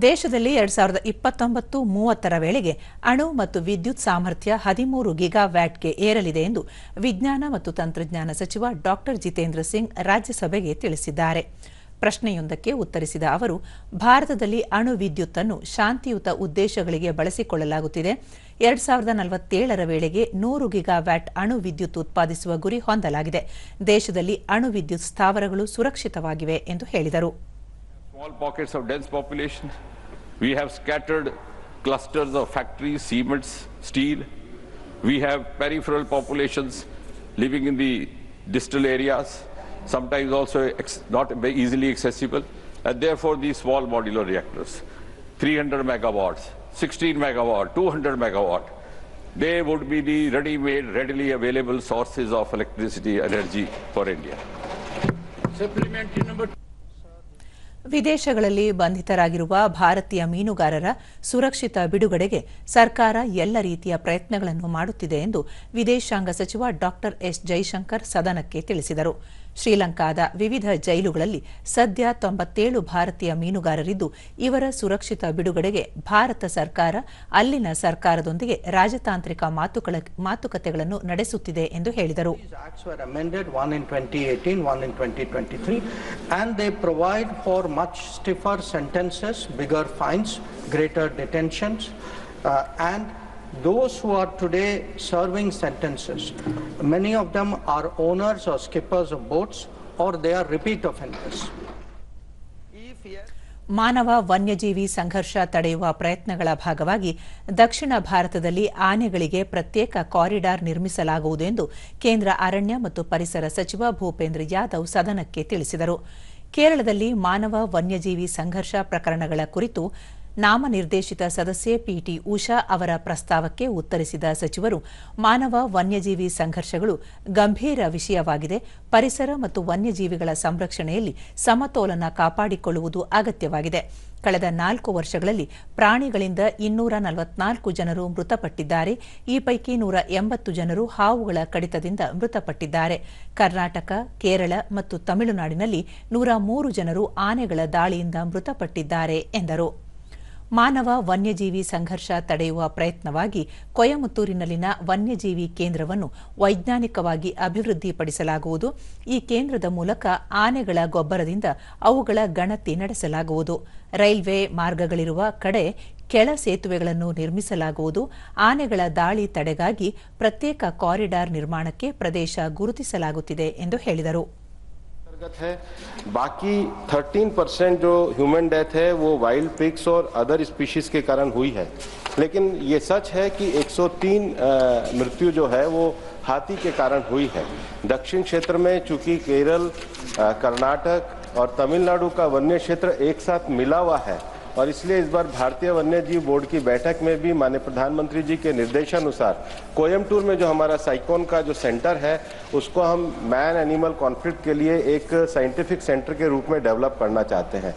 ದೇಶದಲ್ಲಿ ಎರಡ್ ಸಾವಿರದ ಇಪ್ಪತ್ತೊಂಬತ್ತು ಮೂವತ್ತರ ವೇಳೆಗೆ ಅಣು ಮತ್ತು ವಿದ್ಯುತ್ ಸಾಮರ್ಥ್ಯ ಹದಿಮೂರು ಗಿಗಾವ್ಯಾಟ್ಗೆ ಏರಲಿದೆ ಎಂದು ವಿಜ್ಞಾನ ಮತ್ತು ತಂತ್ರಜ್ಞಾನ ಸಚಿವ ಡಾಕ್ಟರ್ ಜಿತೇಂದ್ರ ಸಿಂಗ್ ರಾಜ್ಯಸಭೆಗೆ ತಿಳಿಸಿದ್ದಾರೆ. ಪ್ರಶ್ನೆಯೊಂದಕ್ಕೆ ಉತ್ತರಿಸಿದ ಅವರು, ಭಾರತದಲ್ಲಿ ಅಣು ವಿದ್ಯುತ್ ಅನ್ನು ಶಾಂತಿಯುತ ಉದ್ದೇಶಗಳಿಗೆ ಬಳಸಿಕೊಳ್ಳಲಾಗುತ್ತಿದೆ. ಎರಡ್ ಸಾವಿರದ ನಲವತ್ತೇಳರ ವೇಳೆಗೆ ನೂರು ಗಿಗಾವ್ಯಾಟ್ ಅಣು ವಿದ್ಯುತ್ ಉತ್ಪಾದಿಸುವ ಗುರಿ ಹೊಂದಲಾಗಿದೆ. ದೇಶದಲ್ಲಿ ಅಣು ವಿದ್ಯುತ್ ಸ್ಥಾವರಗಳು ಸುರಕ್ಷಿತವಾಗಿವೆ ಎಂದು ಹೇಳಿದರು. Small pockets of dense population. We have scattered clusters of factories, cements, steel. We have peripheral populations living in the distal areas, sometimes also not easily accessible. And therefore, these small modular reactors, 300 megawatts, 16 megawatt, 200 megawatt, they would be the ready-made, readily available sources of electricity energy for India. Supplementary number ವಿದೇಶಗಳಲ್ಲಿ ಬಂಧಿತರಾಗಿರುವ ಭಾರತೀಯ ಮೀನುಗಾರರ ಸುರಕ್ಷಿತ ಬಿಡುಗಡೆಗೆ ಸರ್ಕಾರ ಎಲ್ಲ ರೀತಿಯ ಪ್ರಯತ್ನಗಳನ್ನು ಮಾಡುತ್ತಿದೆ ಎಂದು ವಿದೇಶಾಂಗ ಸಚಿವ ಡಾ ಎಸ್ ಜೈಶಂಕರ್ ಸದನಕ್ಕೆ ತಿಳಿಸಿದರು. ಶ್ರೀಲಂಕಾದ ವಿವಿಧ ಜೈಲುಗಳಲ್ಲಿ ಸದ್ಯ ತೊಂಬತ್ತೇಳು ಭಾರತೀಯ ಮೀನುಗಾರರಿದ್ದು ಇವರ ಸುರಕ್ಷಿತ ಬಿಡುಗಡೆಗೆ ಭಾರತ ಸರ್ಕಾರ ಅಲ್ಲಿನ ಸರ್ಕಾರದೊಂದಿಗೆ ರಾಜತಾಂತ್ರಿಕ ಮಾತುಕತೆಗಳನ್ನು ನಡೆಸುತ್ತಿದೆ ಎಂದು ಹೇಳಿದರು. These acts were amended, one in 2018, one in 2023, and those who are today serving sentences, many of them are owners or skippers of boats or they are repeat offenders. ಮಾನವ ವನ್ಯಜೀವಿ ಸಂಘರ್ಷ ತಡೆಯುವ ಪ್ರಯತ್ನಗಳ ಭಾಗವಾಗಿ ದಕ್ಷಿಣ ಭಾರತದಲ್ಲಿ ಆನೆಗಳಿಗೆ ಪ್ರತ್ಯೇಕ ಕಾರಿಡಾರ್ ನಿರ್ಮಿಸಲಾಗುವುದು ಎಂದು ಕೇಂದ್ರ ಅರಣ್ಯ ಮತ್ತು ಪರಿಸರ ಸಚಿವ ಭೂಪೇಂದ್ರ ಯಾದವ್ ಸದನಕ್ಕೆ ತಿಳಿಸಿದರು ಕೇರಳದಲ್ಲಿ ಮಾನವ ವನ್ಯಜೀವಿ ಸಂಘರ್ಷ ಪ್ರಕರಣಗಳ ಕುರಿತು ನಾಮನಿರ್ದೇಶಿತ ಸದಸ್ಯೆ ಪಿಟಿ ಉಷಾ ಅವರ ಪ್ರಸ್ತಾವಕ್ಕೆ ಉತ್ತರಿಸಿದ ಸಚಿವರು, ಮಾನವ ವನ್ಯಜೀವಿ ಸಂಘರ್ಷಗಳು ಗಂಭೀರ ವಿಷಯವಾಗಿದೆ. ಪರಿಸರ ಮತ್ತು ವನ್ಯಜೀವಿಗಳ ಸಂರಕ್ಷಣೆಯಲ್ಲಿ ಸಮತೋಲನ ಕಾಪಾಡಿಕೊಳ್ಳುವುದು ಅಗತ್ಯವಾಗಿದೆ. ಕಳೆದ ನಾಲ್ಕು ವರ್ಷಗಳಲ್ಲಿ ಪ್ರಾಣಿಗಳಿಂದ ಇನ್ನೂರ ನಲವತ್ನಾಲ್ಕು ಜನರು ಮೃತಪಟ್ಟಿದ್ದಾರೆ. ಈ ಪೈಕಿ ನೂರ ಎಂಬತ್ತು ಜನರು ಹಾವುಗಳ ಕಡಿತದಿಂದ ಮೃತಪಟ್ಟಿದ್ದಾರೆ. ಕರ್ನಾಟಕ, ಕೇರಳ ಮತ್ತು ತಮಿಳುನಾಡಿನಲ್ಲಿ ನೂರ ಮೂರು ಜನರು ಆನೆಗಳ ದಾಳಿಯಿಂದ ಮೃತಪಟ್ಟಿದ್ದಾರೆ ಎಂದರು. ಮಾನವ ವನ್ಯಜೀವಿ ಸಂಘರ್ಷ ತಡೆಯುವ ಪ್ರಯತ್ನವಾಗಿ ಕೊಯಮತ್ತೂರಿನಲ್ಲಿನ ವನ್ಯಜೀವಿ ಕೇಂದ್ರವನ್ನು ವೈಜ್ಞಾನಿಕವಾಗಿ ಅಭಿವೃದ್ಧಿಪಡಿಸಲಾಗುವುದು. ಈ ಕೇಂದ್ರದ ಮೂಲಕ ಆನೆಗಳ ಗೊಬ್ಬರದಿಂದ ಅವುಗಳ ಗಣತಿ ನಡೆಸಲಾಗುವುದು. ರೈಲ್ವೆ ಮಾರ್ಗಗಳಿರುವ ಕಡೆ ಕೆಳ ಸೇತುವೆಗಳನ್ನು ನಿರ್ಮಿಸಲಾಗುವುದು. ಆನೆಗಳ ದಾಳಿ ತಡೆಗಾಗಿ ಪ್ರತ್ಯೇಕ ಕಾರಿಡಾರ್ ನಿರ್ಮಾಣಕ್ಕೆ ಪ್ರದೇಶ ಗುರುತಿಸಲಾಗುತ್ತಿದೆ ಎಂದು ಹೇಳಿದರು. अंतर्गत है। बाकी 13 परसेंट जो ह्यूमन डेथ है वो वाइल्ड पिक्स और अदर स्पीशीज के कारण हुई है। लेकिन ये सच है कि 103 अ, मृत्यु जो है वो हाथी के कारण हुई है। दक्षिण क्षेत्र में चूँकि केरल कर्नाटक और तमिलनाडु का वन्य क्षेत्र एक साथ मिला हुआ है और इसलिए इस बार भारतीय वन्य जीव बोर्ड की बैठक में भी माननीय प्रधानमंत्री जी के निर्देशानुसार कोयमटूर में जो हमारा साइकोन का जो सेंटर है, उसको हम मैन एनिमल कॉन्फ्लिक्ट के लिए एक साइंटिफिक सेंटर के रूप में डेवलप करना चाहते हैं।